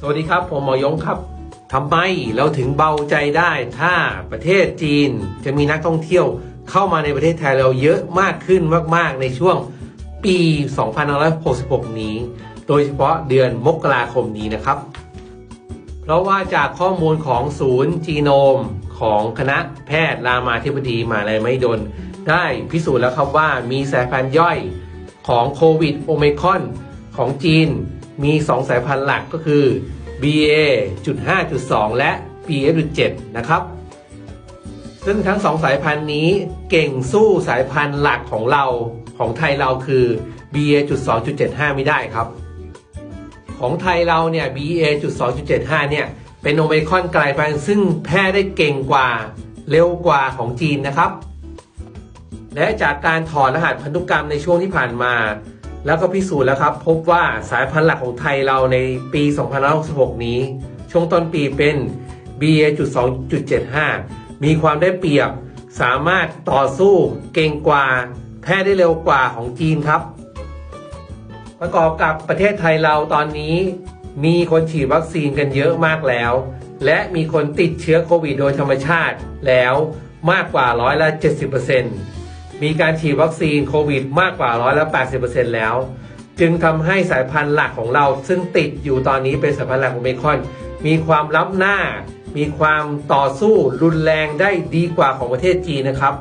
สวัสดีครับ ผมหมอยงครับทำไมเราถึงเบาใจได้ถ้าประเทศจีนจะมีนักท่องเที่ยวเข้ามาในประเทศไทยเราเยอะมากขึ้นมากๆ ในช่วงปี 2566 นี้ โดยเฉพาะเดือนมกราคมนี้นะครับ เพราะว่าจากข้อมูลของศูนย์จีโนมของคณะแพทย์รามาธิบดีมาลัยไม่ดน ได้พิสูจน์แล้วครับว่ามีสายพันธุ์ย่อยของโควิดโอเมคอนของจีน มี 2 สายพันธุ์หลักก็คือ BA.5.2 และ BF.7 นะครับ ซึ่งทั้งสองสายพันธุ์นี้เก่งสู้สายพันธุ์หลักของเราของไทยเราคือ BA.2.75 ไม่ได้ครับ ของไทยเราเนี่ย BA.2.75 เนี่ยเป็นโอเมคอนกลายพันธุ์ซึ่งแพร่ได้เก่งกว่าเร็วกว่าของจีนนะครับ และจากการถอดรหัสพันธุกรรมในช่วงที่ผ่านมา แล้วก็พิสูจน์แล้วครับ พบว่าสายพันธุ์หลักของไทยเราในปี 2566 นี้ ช่วงต้นปีเป็น BA.2.75 มีความได้เปรียบ สามารถต่อสู้เก่งกว่า แพร่ได้เร็วกว่าของจีนครับ ประกอบกับประเทศไทยเราตอนนี้ มีคนฉีดวัคซีนกันเยอะมากแล้ว และมีคนติดเชื้อโควิดโดยธรรมชาติแล้วมากกว่าร้อยละ 70% มีการฉีดวัคซีนโควิดมากกว่าร้อยละ80%แล้ว จึงทำให้สายพันธุ์หลักของเรา ซึ่งติดอยู่ตอนนี้เป็นสายพันธุ์หลักของเมคอน มีความล้ำหน้า มีความต่อสู้รุนแรงได้ดีกว่าของประเทศจีนนะครับ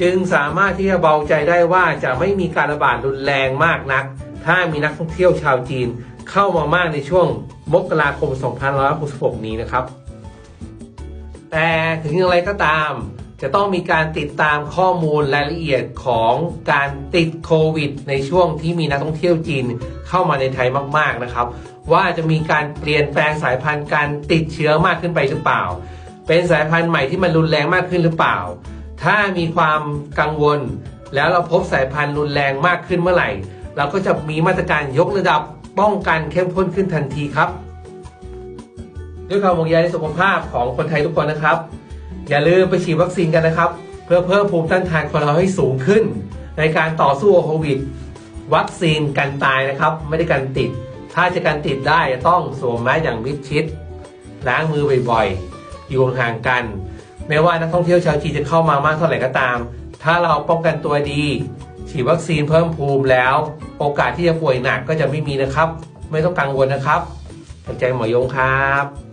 จึงสามารถที่จะเบาใจได้ว่าจะไม่มีการระบาดรุนแรงมากนัก ถ้ามีนักท่องเที่ยวชาวจีนเข้ามามากในช่วงมกราคม 2566 นี้นะครับ แต่ถึงอย่างไรก็ตาม จะต้องมีการติดตามข้อมูลรายละเอียดของการติดโควิด ในช่วงที่มีนักท่องเที่ยวจีนเข้ามาในไทยมากๆนะครับ ว่าจะมีการเปลี่ยนแปลงสายพันธุ์การติดเชื้อมากขึ้นไปหรือเปล่า เป็นสายพันธุ์ใหม่ที่มันรุนแรงมากขึ้นหรือเปล่า ถ้ามีความกังวล แล้วเราพบสายพันธุ์รุนแรงมากขึ้นเมื่อไหร่ เราก็จะมีมาตรการยกระดับป้องกันเข้มข้นขึ้นทันทีครับ ด้วยความห่วงใยในสุขภาพของคนไทยทุกคนนะครับ อย่าลืมไปฉีดวัคซีนกันนะครับ เพื่อเพิ่มภูมิต้านทานของเราให้สูงขึ้น ในการต่อสู้โควิด วัคซีนกันตายนะครับ ไม่ได้กันติด ถ้าจะกันติดได้ต้องสวมแมสอย่างมิดชิด ล้างมือบ่อยๆ อยู่ห่างกัน ไม่ว่านักท่องเที่ยวชาวจีนจะเข้ามามากเท่าไหร่ก็ตาม ถ้าเราป้องกันตัวดี ฉีดวัคซีนเพิ่มภูมิแล้ว โอกาสที่จะป่วยหนักก็จะไม่มีนะครับ ไม่ต้องกังวลนะครับขอบใจหมอยงครับ